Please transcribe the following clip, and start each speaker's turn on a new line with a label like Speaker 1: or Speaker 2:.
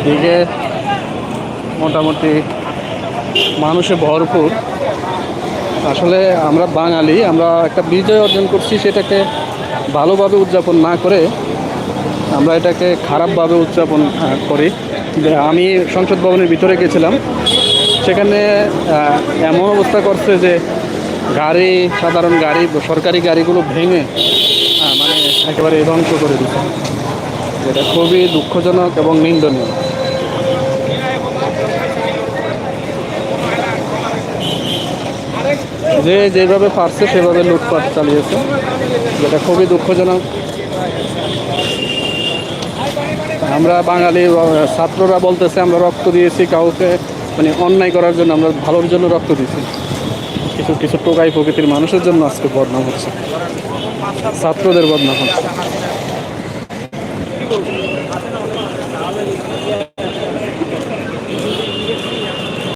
Speaker 1: এদিকে মোটামুটি মানুষে ভরপুর। আসলে আমরা বাঙালি, আমরা একটা বিজয় অর্জন করছি সেটাকে ভালোভাবে উদযাপন না করে আমরা এটাকে খারাপভাবে উদযাপন করি। আমি সংসদ ভবনের ভিতরে গেছিলাম, সেখানে এমন অবস্থা করছে যে গাড়ি, সাধারণ গাড়ি, সরকারি গাড়িগুলো ভেঙে মানে একেবারে ধ্বংস করে দিচ্ছে। এটা খুবই দুঃখজনক এবং নিন্দনীয়। যে যেভাবে পারছে, সেভাবে লুটপাট চালিয়েছে, যেটা খুবই দুঃখজনক। আমরা বাঙালি ছাত্ররা বলতেছে, আমরা রক্ত দিয়েছি কাউকে মানে অন্যায় করার জন্য আমরা ভালোর জন্য রক্ত দিয়েছি। কিছু কিছু টোকাই প্রকৃতির মানুষের জন্য আজকে বদনাম হচ্ছে। ছাত্রদের বদনাম হচ্ছে। করবো